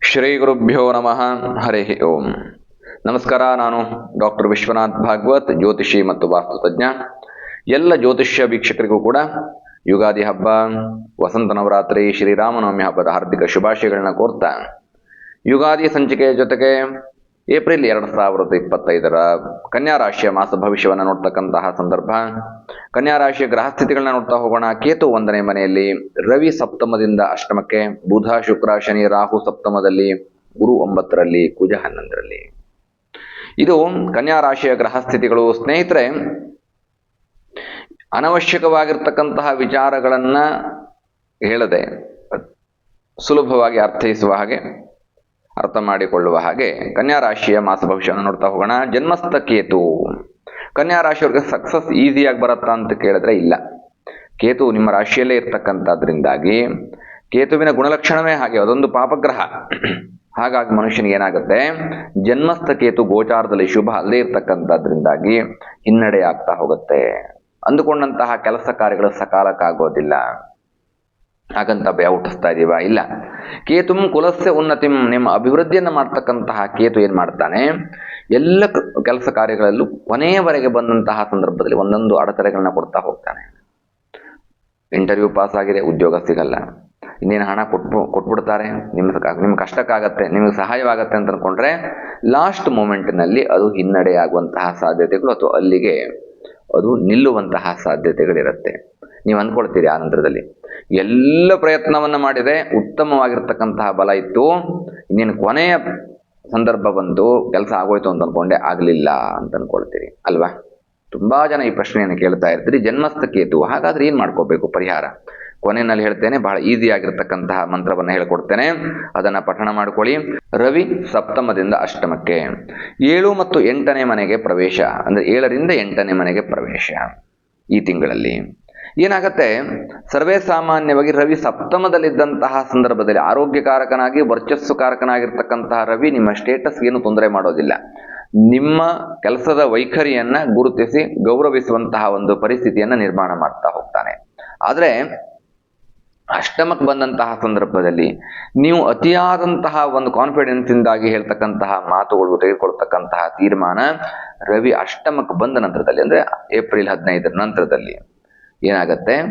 ಶ್ರೀ ಗುರುಭ್ಯೋ ನಮಃ. ಹರಿ ಓಂ. ನಮಸ್ಕಾರ, ನಾನು ಡಾಕ್ಟರ್ ವಿಶ್ವನಾಥ್ ಭಾಗವತ್, ಜ್ಯೋತಿಷಿ ಮತ್ತು ವಾಸ್ತುತಜ್ಞ ಎಲ್ಲ ಜ್ಯೋತಿಷ್ಯ ವೀಕ್ಷಕರಿಗೂ ಕೂಡ ಯುಗಾದಿ ಹಬ್ಬ, ವಸಂತ ನವರಾತ್ರಿ, ಶ್ರೀರಾಮನವಮಿ ಹಬ್ಬದ ಹಾರ್ದಿಕ ಶುಭಾಶಯಗಳನ್ನ ಕೋರ್ತಾ. ಯುಗಾದಿ ಸಂಚಿಕೆಯ ಜೊತೆಗೆ ಏಪ್ರಿಲ್ ಎರಡು ಸಾವಿರದ ಇಪ್ಪತ್ತೈದರ ಕನ್ಯಾ ರಾಶಿಯ ಮಾಸ ಭವಿಷ್ಯವನ್ನು ನೋಡ್ತಕ್ಕಂತಹ ಸಂದರ್ಭ. ಕನ್ಯಾ ರಾಶಿಯ ಗ್ರಹಸ್ಥಿತಿಗಳನ್ನ ನೋಡ್ತಾ ಹೋಗೋಣ. ಕೇತು ಒಂದನೇ ಮನೆಯಲ್ಲಿ ರವಿ ಸಪ್ತಮದಿಂದ ಅಷ್ಟಮಕ್ಕೆ, ಬುಧ, ಶುಕ್ರ, ಶನಿ, ರಾಹು ಸಪ್ತಮದಲ್ಲಿ, ಗುರು ಒಂಬತ್ತರಲ್ಲಿ, ಕುಜ ಹನ್ನೊಂದರಲ್ಲಿ. ಇದು ಕನ್ಯಾ ರಾಶಿಯ ಗ್ರಹಸ್ಥಿತಿಗಳು ಸ್ನೇಹಿತರೆ, ಅನವಶ್ಯಕವಾಗಿರ್ತಕ್ಕಂತಹ ವಿಚಾರಗಳನ್ನ ಹೇಳದೆ, ಸುಲಭವಾಗಿ ಅರ್ಥೈಸುವ ಹಾಗೆ ಅರ್ಥ ಮಾಡಿಕೊಳ್ಳುವ ಹಾಗೆ ಕನ್ಯಾ ರಾಶಿಯ ಮಾಸ ಭವಿಷ್ಯವನ್ನು ನೋಡ್ತಾ ಹೋಗೋಣ. ಜನ್ಮಸ್ಥ ಕೇತು ಕನ್ಯಾ ರಾಶಿಯವ್ರಿಗೆ ಸಕ್ಸಸ್ ಈಸಿಯಾಗಿ ಬರುತ್ತಾ ಅಂತ ಕೇಳಿದ್ರೆ ಇಲ್ಲ. ಕೇತು ನಿಮ್ಮ ರಾಶಿಯಲ್ಲೇ ಇರ್ತಕ್ಕಂಥದ್ರಿಂದಾಗಿ ಕೇತುವಿನ ಗುಣಲಕ್ಷಣವೇ ಹಾಗೆ, ಅದೊಂದು ಪಾಪಗ್ರಹ. ಹಾಗಾಗಿ ಮನುಷ್ಯನಿಗೆ ಏನಾಗುತ್ತೆ? ಜನ್ಮಸ್ಥ ಕೇತು ಗೋಚಾರದಲ್ಲಿ ಶುಭ ಅಲ್ಲೇ ಇರ್ತಕ್ಕಂಥದ್ರಿಂದಾಗಿ ಹಿನ್ನಡೆ ಆಗ್ತಾ ಹೋಗುತ್ತೆ. ಅಂದುಕೊಂಡಂತಹ ಕೆಲಸ ಕಾರ್ಯಗಳು ಸಕಾಲಕ್ಕಾಗೋದಿಲ್ಲ. ಹಾಗಂತ ಭಯ ಹುಟ್ಟಿಸ್ತಾ ಇದೀವ? ಇಲ್ಲ. ಕೇತುಂ ಕುಲಸ್ಯ ಉನ್ನತಿಂ, ನಿಮ್ಮ ಅಭಿವೃದ್ಧಿಯನ್ನು ಮಾಡ್ತಕ್ಕಂತಹ ಕೇತು ಏನು ಮಾಡ್ತಾನೆ? ಎಲ್ಲ ಕೆಲಸ ಕಾರ್ಯಗಳಲ್ಲೂ ಕೊನೆಯವರೆಗೆ ಬಂದಂತಹ ಸಂದರ್ಭದಲ್ಲಿ ಒಂದೊಂದು ಅಡೆತಡೆಗಳನ್ನ ಕೊಡ್ತಾ ಹೋಗ್ತಾನೆ. ಇಂಟರ್ವ್ಯೂ ಪಾಸ್ ಆಗಿದೆ, ಉದ್ಯೋಗ ಸಿಗಲ್ಲ. ಇನ್ನೇನು ಹಣ ಕೊಟ್ಬಿ, ಕೊಟ್ಬಿಡ್ತಾರೆ? ನಿಮ್ಮ ನಿಮ್ಗೆ ಕಷ್ಟಕ್ಕಾಗತ್ತೆ, ನಿಮಗೆ ಸಹಾಯವಾಗತ್ತೆ ಅಂತ ಅಂದ್ಕೊಂಡ್ರೆ ಲಾಸ್ಟ್ ಮೂಮೆಂಟ್ನಲ್ಲಿ ಅದು ಹಿನ್ನಡೆಯಾಗುವಂತಹ ಸಾಧ್ಯತೆಗಳು ಅಥವಾ ಅಲ್ಲಿಗೆ ಅದು ನಿಲ್ಲುವಂತಹ ಸಾಧ್ಯತೆಗಳಿರುತ್ತೆ. ನೀವು ಅಂದ್ಕೊಳ್ತೀರಿ ಆ ನಂತರದಲ್ಲಿ. ಎಲ್ಲ ಪ್ರಯತ್ನವನ್ನು ಮಾಡಿದೆ ಉತ್ತಮವಾಗಿರ್ತಕ್ಕಂತಹ ಬಲ ಇತ್ತು. ಇನ್ನೇನು ಕೊನೆಯ ಸಂದರ್ಭ ಬಂತು ಕೆಲಸ ಆಗೋಯ್ತು ಅಂತ ಅನ್ಕೊಂಡೆ, ಆಗಲಿಲ್ಲ ಅಂತ ಅಂದ್ಕೊಳ್ತೀರಿ ಅಲ್ವಾ? ತುಂಬಾ ಜನ ಈ ಪ್ರಶ್ನೆಯನ್ನು ಕೇಳ್ತಾ ಇರ್ತೀರಿ. ಜನ್ಮಸ್ಥ ಕೇತು ಹಾಗಾದ್ರೆ ಏನು ಮಾಡ್ಕೋಬೇಕು? ಪರಿಹಾರ. ಕೊನೆಯಲ್ಲಿ ಹೇಳ್ತೇನೆ, ಬಹಳ ಈಸಿ ಆಗಿರ್ತಕ್ಕಂತಹ ಮಂತ್ರವನ್ನು ಹೇಳ್ಕೊಡ್ತೇನೆ. ಅದನ್ನ ಪಠಣ ಮಾಡ್ಕೊಳ್ಳಿ. ರವಿ ಸಪ್ತಮದಿಂದ ಅಷ್ಟಮಕ್ಕೆ. ಏಳು ಮತ್ತು ಎಂಟನೇ ಮನೆಗೆ ಪ್ರವೇಶ. ಅಂದ್ರೆ ಏಳರಿಂದ ಎಂಟನೇ ಮನೆಗೆ ಪ್ರವೇಶ ಈ ತಿಂಗಳಲ್ಲಿ. ಏನಾಗತ್ತೆ? ಸರ್ವೇ ಸಾಮಾನ್ಯವಾಗಿ ರವಿ ಸಪ್ತಮದಲ್ಲಿದ್ದಂತಹ ಸಂದರ್ಭದಲ್ಲಿ ಆರೋಗ್ಯಕಾರಕನಾಗಿ, ವರ್ಚಸ್ಸುಕಾರಕನಾಗಿರ್ತಕ್ಕಂತಹ ರವಿ ನಿಮ್ಮ ಸ್ಟೇಟಸ್ ಏನು ತೊಂದರೆ ಮಾಡೋದಿಲ್ಲ. ನಿಮ್ಮ ಕೆಲಸದ ವೈಖರಿಯನ್ನ ಗುರುತಿಸಿ ಗೌರವಿಸುವಂತಹ ಒಂದು ಪರಿಸ್ಥಿತಿಯನ್ನ ನಿರ್ಮಾಣ ಮಾಡ್ತಾ ಹೋಗ್ತಾನೆ. ಆದ್ರೆ ಅಷ್ಟಮಕ್ಕೆ ಬಂದಂತಹ ಸಂದರ್ಭದಲ್ಲಿ ನೀವು ಅತಿಯಾದಂತಹ ಒಂದು ಕಾನ್ಫಿಡೆನ್ಸ್ ಇಂದಾಗಿ ಹೇಳ್ತಕ್ಕಂತಹ ಮಾತುಗಳು ತೆಗೆದುಕೊಳ್ತಕ್ಕಂತಹ ತೀರ್ಮಾನ ರವಿ ಅಷ್ಟಮಕ್ಕೆ ಬಂದ ನಂತರದಲ್ಲಿ, ಅಂದ್ರೆ ಏಪ್ರಿಲ್ ಹದಿನೈದರ ನಂತರದಲ್ಲಿ. ಏನಾಗತ್ತೆ?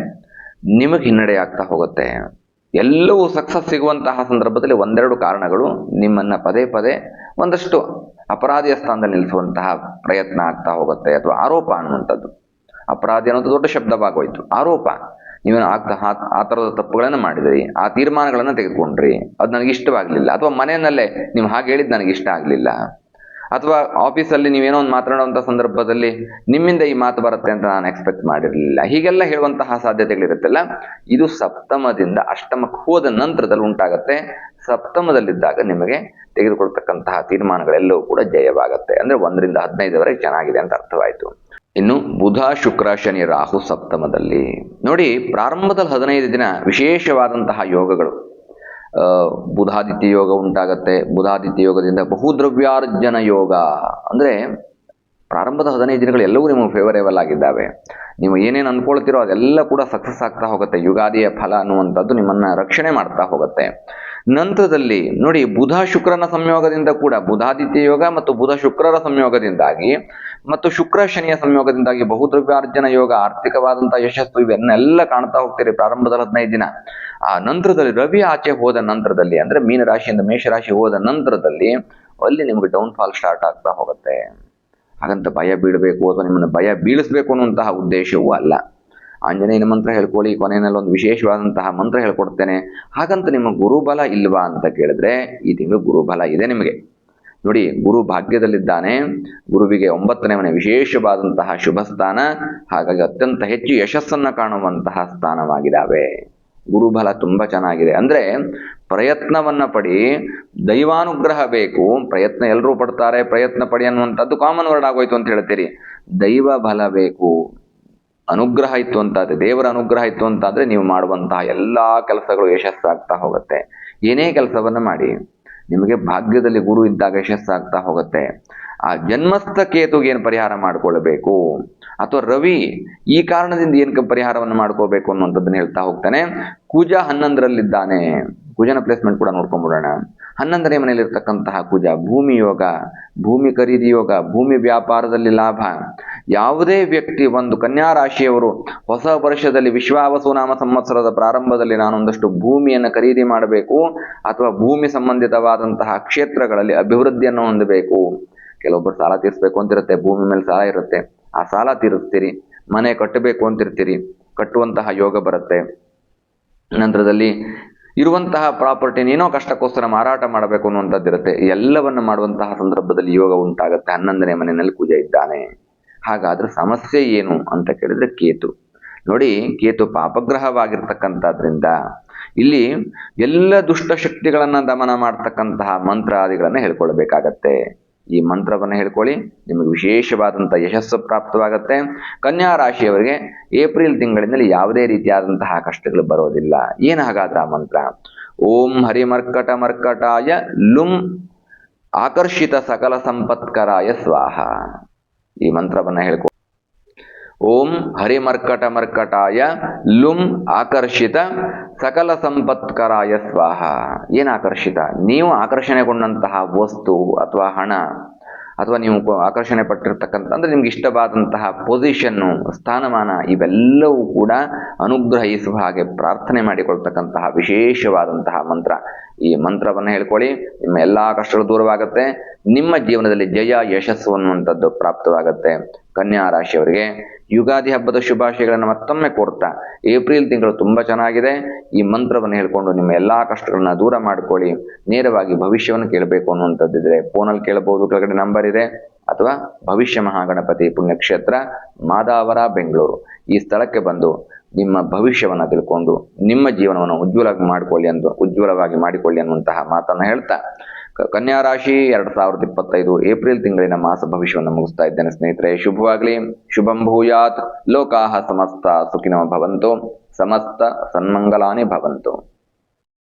ನಿಮಗೆ ಹಿನ್ನಡೆ ಆಗ್ತಾ ಹೋಗುತ್ತೆ. ಎಲ್ಲವೂ ಸಕ್ಸಸ್ ಸಿಗುವಂತಹ ಸಂದರ್ಭದಲ್ಲಿ ಒಂದೆರಡು ಕಾರಣಗಳು. ನಿಮ್ಮನ್ನ ಪದೇ ಪದೇ ಒಂದಷ್ಟು ಅಪರಾಧಿಯ ಸ್ಥಾನದಲ್ಲಿ ನಿಲ್ಲಿಸುವಂತಹ ಪ್ರಯತ್ನ ಆಗ್ತಾ ಹೋಗುತ್ತೆ ಅಥವಾ ಆರೋಪ ಅನ್ನುವಂಥದ್ದು. ಅಪರಾಧಿ ಅನ್ನೋದು ದೊಡ್ಡ ಶಬ್ದವಾಗೋಯ್ತು. ಆರೋಪ. ನೀವೇನು ಆಗ್ತಾ ಆ- ಥರದ ತಪ್ಪುಗಳನ್ನು ಮಾಡಿದ್ರಿ. ಆ ತೀರ್ಮಾನಗಳನ್ನು ತೆಗೆದುಕೊಂಡ್ರಿ. ಅದು ನನಗೆ ಇಷ್ಟವಾಗಲಿಲ್ಲ ಅಥವಾ ಮನೆಯಲ್ಲೇ, ನೀವು ಹಾಗೆ ಹೇಳಿದ್ದು ನನಗೆ ಇಷ್ಟ ಆಗಲಿಲ್ಲ. ಅಥವಾ ಆಫೀಸಲ್ಲಿ ನೀವೇನೋ ಒಂದು ಮಾತನಾಡುವಂಥ ಸಂದರ್ಭದಲ್ಲಿ ನಿಮ್ಮಿಂದ ಈ ಮಾತು ಬರುತ್ತೆ ಅಂತ ನಾನು ಎಕ್ಸ್ಪೆಕ್ಟ್ ಮಾಡಿರಲಿಲ್ಲ. ಹೀಗೆಲ್ಲ ಹೇಳುವಂತಹ ಸಾಧ್ಯತೆಗಳಿರುತ್ತಲ್ಲ, ಇದು ಸಪ್ತಮದಿಂದ ಅಷ್ಟಮಕ್ಕೆ ಹೋದ ನಂತರದಲ್ಲಿ ಉಂಟಾಗತ್ತೆ. ಸಪ್ತಮದಲ್ಲಿದ್ದಾಗ ನಿಮಗೆ ತೆಗೆದುಕೊಳ್ತಕ್ಕಂತಹ ತೀರ್ಮಾನಗಳೆಲ್ಲವೂ ಕೂಡ ಜಯವಾಗುತ್ತೆ. ಅಂದರೆ ಒಂದರಿಂದ ಹದಿನೈದವರೆಗೆ ಚೆನ್ನಾಗಿದೆ ಅಂತ ಅರ್ಥವಾಯಿತು. ಇನ್ನು ಬುಧ, ಶುಕ್ರ, ಶನಿ, ರಾಹು ಸಪ್ತಮದಲ್ಲಿ ನೋಡಿ, ಪ್ರಾರಂಭದಲ್ಲಿ ಹದಿನೈದು ದಿನ ವಿಶೇಷವಾದಂತಹ ಯೋಗಗಳು. ಬುಧಾದಿತ್ಯ ಯೋಗ ಉಂಟಾಗತ್ತೆ. ಬುಧಾದಿತ್ಯ ಯೋಗದಿಂದ ಬಹುದ್ರವ್ಯಾರ್ಜನ ಯೋಗ ಅಂದ್ರೆ ಪ್ರಾರಂಭದ ಹದಿನೈದು ದಿನಗಳು ಎಲ್ಲವೂ ನಿಮಗೆ ಫೇವರೇಬಲ್ ಆಗಿದ್ದಾವೆ. ನೀವು ಏನೇನು ಅನ್ಕೊಳ್ತೀರೋ ಅದೆಲ್ಲ ಕೂಡ ಸಕ್ಸಸ್ ಆಗ್ತಾ ಹೋಗುತ್ತೆ. ಯುಗಾದಿಯ ಫಲ ಅನ್ನುವಂಥದ್ದು ನಿಮ್ಮನ್ನು ರಕ್ಷಣೆ ಮಾಡ್ತಾ ಹೋಗುತ್ತೆ. ನಂತರದಲ್ಲಿ ನೋಡಿ, ಬುಧ ಶುಕ್ರನ ಸಂಯೋಗದಿಂದ ಕೂಡ ಬುಧಾದಿತ್ಯ ಯೋಗ ಮತ್ತು ಬುಧ ಶುಕ್ರರ ಸಂಯೋಗದಿಂದಾಗಿ ಮತ್ತು ಶುಕ್ರ ಶನಿಯ ಸಂಯೋಗದಿಂದಾಗಿ ಬಹುದ್ರವ್ಯಾರ್ಜನ ಯೋಗ, ಆರ್ಥಿಕವಾದಂತಹ ಯಶಸ್ಸು ಇವನ್ನೆಲ್ಲ ಕಾಣ್ತಾ ಹೋಗ್ತೀರಿ ಪ್ರಾರಂಭದ ಹದಿನೈದು ದಿನ. ಆ ನಂತರದಲ್ಲಿ ರವಿ ಆಚೆ ಹೋದ ನಂತರದಲ್ಲಿ ಅಂದ್ರೆ ಮೀನರಾಶಿಯಿಂದ ಮೇಷರಾಶಿ ಹೋದ ನಂತರದಲ್ಲಿ ಅಲ್ಲಿ ನಿಮಗೆ ಡೌನ್ಫಾಲ್ ಸ್ಟಾರ್ಟ್ ಆಗ್ತಾ ಹೋಗುತ್ತೆ. ಹಾಗಂತ ಭಯ ಬೀಳಬೇಕು ಅಥವಾ ನಿಮ್ಮನ್ನು ಭಯ ಬೀಳಿಸ್ಬೇಕು ಅನ್ನುವಂತಹ ಉದ್ದೇಶವೂ ಅಲ್ಲ. ಆಂಜನೇಯನ ಮಂತ್ರ ಹೇಳ್ಕೊಳ್ಳಿ, ಕೊನೆಯಲ್ಲಿ ಒಂದು ವಿಶೇಷವಾದಂತಹ ಮಂತ್ರ ಹೇಳ್ಕೊಡ್ತೇನೆ. ಹಾಗಂತ ನಿಮ್ಮ ಗುರುಬಲ ಇಲ್ವಾ ಅಂತ ಕೇಳಿದ್ರೆ ಈ ತಿಂಗಳು ಗುರುಬಲ ಇದೆ ನಿಮಗೆ. ನೋಡಿ, ಗುರು ಭಾಗ್ಯದಲ್ಲಿದ್ದಾನೆ. ಗುರುವಿಗೆ ಒಂಬತ್ತನೇ ಮನೆ ವಿಶೇಷವಾದಂತಹ ಶುಭ ಸ್ಥಾನ, ಹಾಗಾಗಿ ಅತ್ಯಂತ ಹೆಚ್ಚು ಯಶಸ್ಸನ್ನು ಕಾಣುವಂತಹ ಸ್ಥಾನವಾಗಿದ್ದಾವೆ. ಗುರುಬಲ ತುಂಬಾ ಚೆನ್ನಾಗಿದೆ. ಅಂದ್ರೆ ಪ್ರಯತ್ನವನ್ನ ಪಡಿ. ದೈವಾನುಗ್ರಹ ಬೇಕು. ಪ್ರಯತ್ನ ಎಲ್ಲರೂ ಪಡ್ತಾರೆ. ಪ್ರಯತ್ನ ಪಡಿ ಅನ್ನುವಂಥದ್ದು ಕಾಮನ್ ವರ್ಡ್ ಆಗೋಯ್ತು ಅಂತ ಹೇಳ್ತೀರಿ. ದೈವ ಬಲ ಬೇಕು. ಅನುಗ್ರಹ ಇತ್ತು ಅಂತಾದ್ರೆ, ದೇವರ ಅನುಗ್ರಹ ಇತ್ತು ಅಂತಾದ್ರೆ ನೀವು ಮಾಡುವಂತಹ ಎಲ್ಲ ಕೆಲಸಗಳು ಯಶಸ್ಸಾಗ್ತಾ ಹೋಗುತ್ತೆ. ಏನೇ ಕೆಲಸವನ್ನು ಮಾಡಿ, ನಿಮಗೆ ಭಾಗ್ಯದಲ್ಲಿ ಗುರು ಇದ್ದಾಗ ಯಶಸ್ಸಾಗ್ತಾ ಹೋಗುತ್ತೆ. ಆ ಜನ್ಮಸ್ಥ ಕೇತುಗೆ ಏನು ಪರಿಹಾರ ಮಾಡ್ಕೊಳ್ಬೇಕು? ಅಥವಾ ರವಿ ಈ ಕಾರಣದಿಂದ ಏನಕ್ಕೆ ಪರಿಹಾರವನ್ನು ಮಾಡ್ಕೋಬೇಕು ಅನ್ನುವಂಥದ್ದನ್ನು ಹೇಳ್ತಾ ಹೋಗ್ತಾನೆ. ಕುಜ ಹನ್ನೊಂದರಲ್ಲಿದ್ದಾನೆ. ಕುಜನ ಪ್ಲೇಸ್ಮೆಂಟ್ ಕೂಡ ನೋಡ್ಕೊಂಡ್ಬಿಡೋಣ ಹನ್ನೊಂದನೇ ಮನೆಯಲ್ಲಿರ್ತಕ್ಕಂತಹ ಕುಜ ಭೂಮಿ ಯೋಗ, ಭೂಮಿ ಖರೀದಿ ಯೋಗ, ಭೂಮಿ ವ್ಯಾಪಾರದಲ್ಲಿ ಲಾಭ. ಯಾವುದೇ ವ್ಯಕ್ತಿ ಒಂದು ಕನ್ಯಾ ರಾಶಿಯವರು ಹೊಸ ವರ್ಷದಲ್ಲಿ ವಿಶ್ವಾವಸು ನಾಮ ಸಂವತ್ಸರದ ಪ್ರಾರಂಭದಲ್ಲಿ ನಾನೊಂದಷ್ಟು ಭೂಮಿಯನ್ನು ಖರೀದಿ ಮಾಡಬೇಕು ಅಥವಾ ಭೂಮಿ ಸಂಬಂಧಿತವಾದಂತಹ ಕ್ಷೇತ್ರಗಳಲ್ಲಿ ಅಭಿವೃದ್ಧಿಯನ್ನು ಹೊಂದಬೇಕು. ಕೆಲವೊಬ್ಬರು ಸಾಲ ತೀರಿಸಬೇಕು ಅಂತಿರುತ್ತೆ, ಭೂಮಿ ಮೇಲೆ ಸಾಲ ಇರುತ್ತೆ. ಆ ಸಾಲ ತೀರಿಸ್ತೀರಿ, ಮನೆ ಕಟ್ಟಬೇಕು ಅಂತಿರ್ತೀರಿ, ಕಟ್ಟುವಂತಹ ಯೋಗ ಬರುತ್ತೆ. ನಂತರದಲ್ಲಿ ಇರುವಂತಹ ಪ್ರಾಪರ್ಟಿನ ಏನೋ ಕಷ್ಟಕ್ಕೋಸ್ಕರ ಮಾರಾಟ ಮಾಡಬೇಕು ಅನ್ನುವಂಥದ್ದು ಇರುತ್ತೆ. ಎಲ್ಲವನ್ನು ಮಾಡುವಂತಹ ಸಂದರ್ಭದಲ್ಲಿ ಯೋಗ ಉಂಟಾಗುತ್ತೆ. ಹನ್ನೊಂದನೇ ಮನೆಯಲ್ಲಿ ಪೂಜೆ ಇದ್ದಾನೆ. ಹಾಗಾದ್ರೆ ಸಮಸ್ಯೆ ಏನು ಅಂತ ಕೇಳಿದ್ರೆ ಕೇತು. ನೋಡಿ, ಕೇತು ಪಾಪಗ್ರಹವಾಗಿರ್ತಕ್ಕಂಥದ್ರಿಂದ ಇಲ್ಲಿ ಎಲ್ಲ ದುಷ್ಟ ಶಕ್ತಿಗಳನ್ನ ದಮನ ಮಾಡ್ತಕ್ಕಂತಹ ಮಂತ್ರಾದಿಗಳನ್ನ ಹೇಳ್ಕೊಳ್ಬೇಕಾಗತ್ತೆ. ಈ ಮಂತ್ರವನ್ನು ಹೇಳ್ಕೊಳ್ಳಿ. ನಿಮಗೆ ವಿಶೇಷವಾದಂತಹ ಯಶಸ್ಸು ಪ್ರಾಪ್ತವಾಗುತ್ತೆ. ಕನ್ಯಾ ರಾಶಿಯವರಿಗೆ ಏಪ್ರಿಲ್ ತಿಂಗಳಿನಲ್ಲಿ ಯಾವುದೇ ರೀತಿಯಾದಂತಹ ಕಷ್ಟಗಳು ಬರೋದಿಲ್ಲ. ಏನು ಹಾಗಾದ್ರೆ ಮಂತ್ರ? ಓಂ ಹರಿಮರ್ಕಟ ಮರ್ಕಟಾಯ ಲುಂ ಆಕರ್ಷಿತ ಸಕಲ ಸಂಪತ್ಕರಾಯ ಸ್ವಾಹ. ಈ ಮಂತ್ರವನ್ನ ಹೇಳ್ಕೊ ಓಂ ಹರಿಮರ್ಕಟ ಮರ್ಕಟಾಯ ಲುಂ ಆಕರ್ಷಿತ ಸಕಲ ಸಂಪತ್ಕರಾಯ ಸ್ವಾಹ. ಏನು ಆಕರ್ಷಿತ? ನೀವು ಆಕರ್ಷಣೆಗೊಂಡಂತಹ ವಸ್ತು ಅಥವಾ ಹಣ ಅಥವಾ ನೀವು ಆಕರ್ಷಣೆ ಪಟ್ಟಿರ್ತಕ್ಕಂಥ, ಅಂದ್ರೆ ನಿಮ್ಗೆ ಇಷ್ಟವಾದಂತಹ ಪೊಸಿಷನ್ನು ಸ್ಥಾನಮಾನ ಇವೆಲ್ಲವೂ ಕೂಡ ಅನುಗ್ರಹಿಸುವ ಹಾಗೆ ಪ್ರಾರ್ಥನೆ ಮಾಡಿಕೊಳ್ತಕ್ಕಂತಹ ವಿಶೇಷವಾದಂತಹ ಮಂತ್ರ. ಈ ಮಂತ್ರವನ್ನು ಹೇಳ್ಕೊಳ್ಳಿ. ನಿಮ್ಮ ಎಲ್ಲಾ ಕಷ್ಟಗಳು ದೂರವಾಗುತ್ತೆ. ನಿಮ್ಮ ಜೀವನದಲ್ಲಿ ಜಯ ಯಶಸ್ಸು ಅನ್ನುವಂಥದ್ದು ಪ್ರಾಪ್ತವಾಗುತ್ತೆ. ಕನ್ಯಾ ರಾಶಿಯವರಿಗೆ ಯುಗಾದಿ ಹಬ್ಬದ ಶುಭಾಶಯಗಳನ್ನು ಮತ್ತೊಮ್ಮೆ ಕೊಡ್ತಾ ಏಪ್ರಿಲ್ ತಿಂಗಳು ತುಂಬಾ ಚೆನ್ನಾಗಿದೆ. ಈ ಮಂತ್ರವನ್ನು ಹೇಳ್ಕೊಂಡು ನಿಮ್ಮ ಎಲ್ಲಾ ಕಷ್ಟಗಳನ್ನ ದೂರ ಮಾಡ್ಕೊಳ್ಳಿ. ನೇರವಾಗಿ ಭವಿಷ್ಯವನ್ನು ಕೇಳಬೇಕು ಅನ್ನುವಂಥದ್ದಿದ್ರೆ ಫೋನಲ್ಲಿ ಕೇಳಬಹುದು, ಕೆಳಗಡೆ ನಂಬರ್ ಇದೆ. ಅಥವಾ ಭವಿಷ್ಯ ಮಹಾಗಣಪತಿ ಪುಣ್ಯಕ್ಷೇತ್ರ, ಮಾದಾವರ, ಬೆಂಗಳೂರು. ಈ ಸ್ಥಳಕ್ಕೆ ಬಂದು ನಿಮ್ಮ ಭವಿಷ್ಯವನ್ನು ತಿಳ್ಕೊಂಡು ನಿಮ್ಮ ಜೀವನವನ್ನು ಉಜ್ವಲವಾಗಿ ಮಾಡಿಕೊಳ್ಳಿ ಅಂತ ಉಜ್ವಲವಾಗಿ ಮಾಡಿಕೊಳ್ಳಿ ಅನ್ನುವಂತಹ ಮಾತನ್ನು ಹೇಳ್ತಾ ಕನ್ಯಾ ರಾಶಿ ಎರಡ್ ಸಾವಿರದ ಇಪ್ಪತ್ತೈದು ಏಪ್ರಿಲ್ ತಿಂಗಳಿನ ಮಾಸ ಭವಿಷ್ಯವನ್ನು ಮುಗಿಸ್ತಾ ಇದ್ದೇನೆ ಸ್ನೇಹಿತರೆ. ಶುಭವಾಗಲಿ, ಶುಭಂ ಭೂಯಾತ್, ಲೋಕಾಹ ಸಮಸ್ತ ಸುಖಿನ ಭವಂತು, ಸಮಸ್ತ ಸನ್ಮಂಗಲಾನಿ ಭವಂತು.